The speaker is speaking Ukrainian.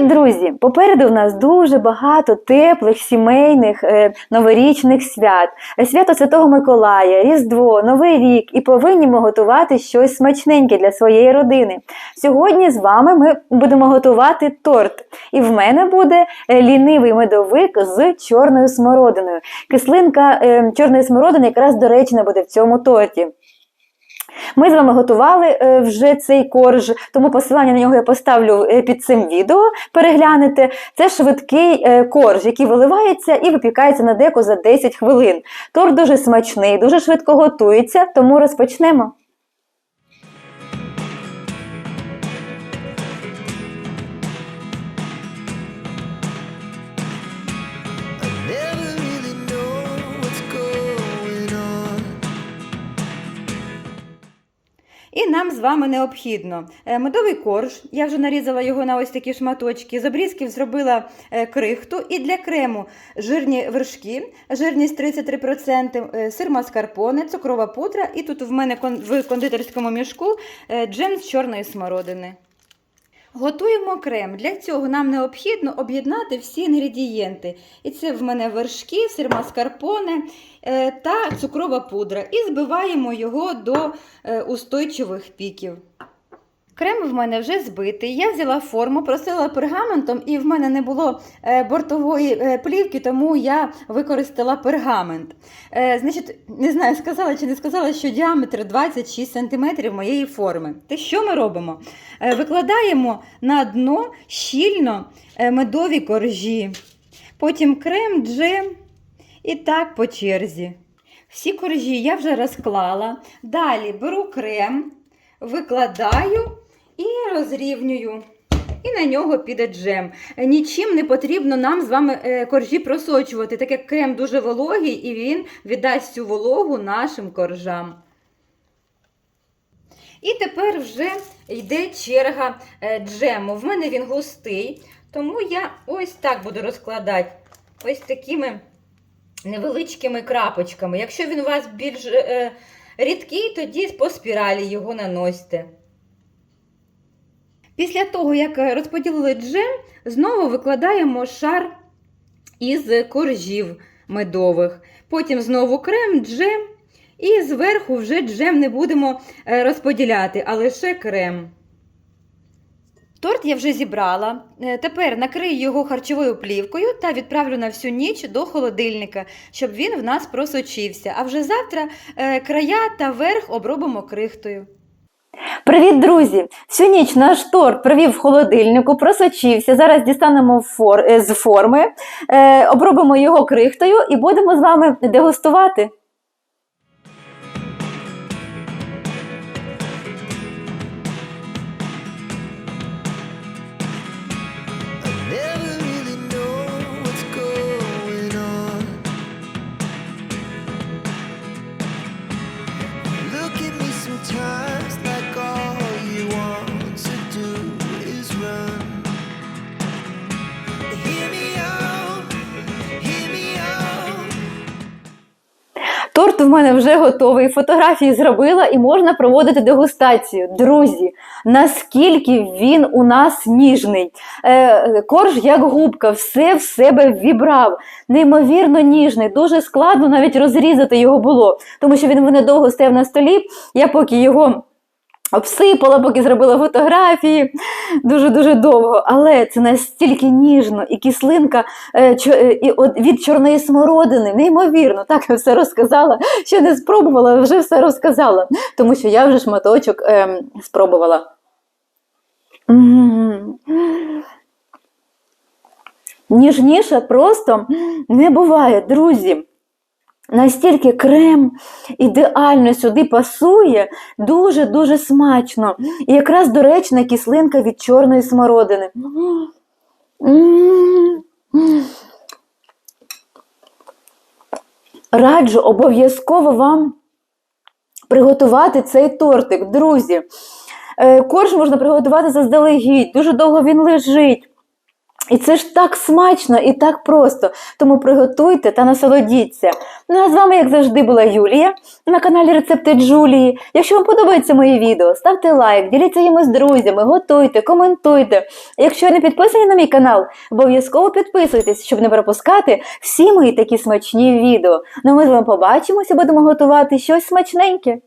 Друзі, попереду в нас дуже багато теплих сімейних е, новорічних свят. Свято Святого Миколая, Різдво, Новий рік і повинні ми готувати щось смачненьке для своєї родини. Сьогодні з вами ми будемо готувати торт. І в мене буде е, лінивий медовик з чорною смородиною. Кислинка е, чорної смородини якраз доречна буде в цьому торті. Ми з вами готували е, вже цей корж, тому посилання на нього я поставлю е, під цим відео. Переглянете. Це швидкий е, корж, який виливається і випікається на деко за 10 хвилин. Торт дуже смачний, дуже швидко готується, тому розпочнемо. І нам з вами необхідно е, медовий корж. Я вже нарізала його на ось такі шматочки. З обрізків зробила е, крихту. І для крему жирні вершки, жирність 33%, е, сир маскарпоне, цукрова пудра. І тут в мене в кондитерському мішку джем з чорної смородини. Готуємо крем. Для цього нам необхідно об'єднати всі інгредієнти. І це в мене вершки, сир маскарпоне е, та цукрова пудра. І збиваємо його до е, устойчивих піків. Крем в мене вже збитий. Я взяла форму, просила пергаментом, і в мене не було е, бортової е, плівки, тому я використала пергамент. Е, значить, не знаю, сказала чи не сказала, що діаметр 26 см моєї форми. Те, що ми робимо? Викладаємо на дно щільно медові коржі, потім крем, джем і так по черзі. Всі коржі я вже розклала. Далі беру крем, викладаю розрівнюю. І на нього піде джем. Нічим не потрібно нам з вами е, коржі просочувати, так як крем дуже вологий і він віддасть цю вологу нашим коржам. І тепер вже йде черга е, джему. В мене він густий, тому я ось так буду розкладати ось такими невеличкими крапочками. Якщо він у вас більш е, рідкий, тоді по спіралі його наносьте. Після того, як е, розподілили джем, знову викладаємо шар із коржів медових. Потім знову крем, джем. І зверху вже джем не будемо е, розподіляти, а лише крем. Торт я вже зібрала. Е, Тепер накрию його харчовою плівкою та відправлю на всю ніч до холодильника, щоб він в нас просочився. А вже завтра края та верх обробимо крихтою. Привіт, друзі! Всю ніч наш торт провів в холодильнику, просочився. Зараз дістанемо фор... е, з форми, е, обробимо його крихтою і будемо з вами дегустувати. Торт в мене вже готовий, фотографії зробила і можна проводити дегустацію. Друзі, наскільки він у нас ніжний. Е, корж як губка, все в себе вібрав. Неймовірно ніжний, дуже складно навіть розрізати його було, тому що він недовго стояв на столі. Я поки його. Обсипала, поки зробила фотографії дуже-дуже довго. Але це настільки ніжно і кислинка е, е, від чорної смородини. Неймовірно, так я все розказала. Ще не спробувала, вже все розказала. Тому що я вже шматочок ем, спробувала. Ніжніше просто не буває, друзі. Настільки крем ідеально сюди пасує, дуже-дуже смачно. І якраз доречна кислинка від чорної смородини. Раджу обов'язково вам приготувати цей тортик, друзі. Е, Корж можна приготувати заздалегідь, дуже довго він лежить. І це ж так смачно і так просто. Тому приготуйте та насолодіться. Ну а з вами, як завжди, була Юлія на каналі Рецепти Джулії. Якщо вам подобається моє відео, ставте лайк, діліться їм з друзями, готуйте, коментуйте. Якщо не підписані на мій канал, обов'язково підписуйтесь, щоб не пропускати всі мої такі смачні відео. Ну ми з вами побачимося, будемо готувати щось смачненьке.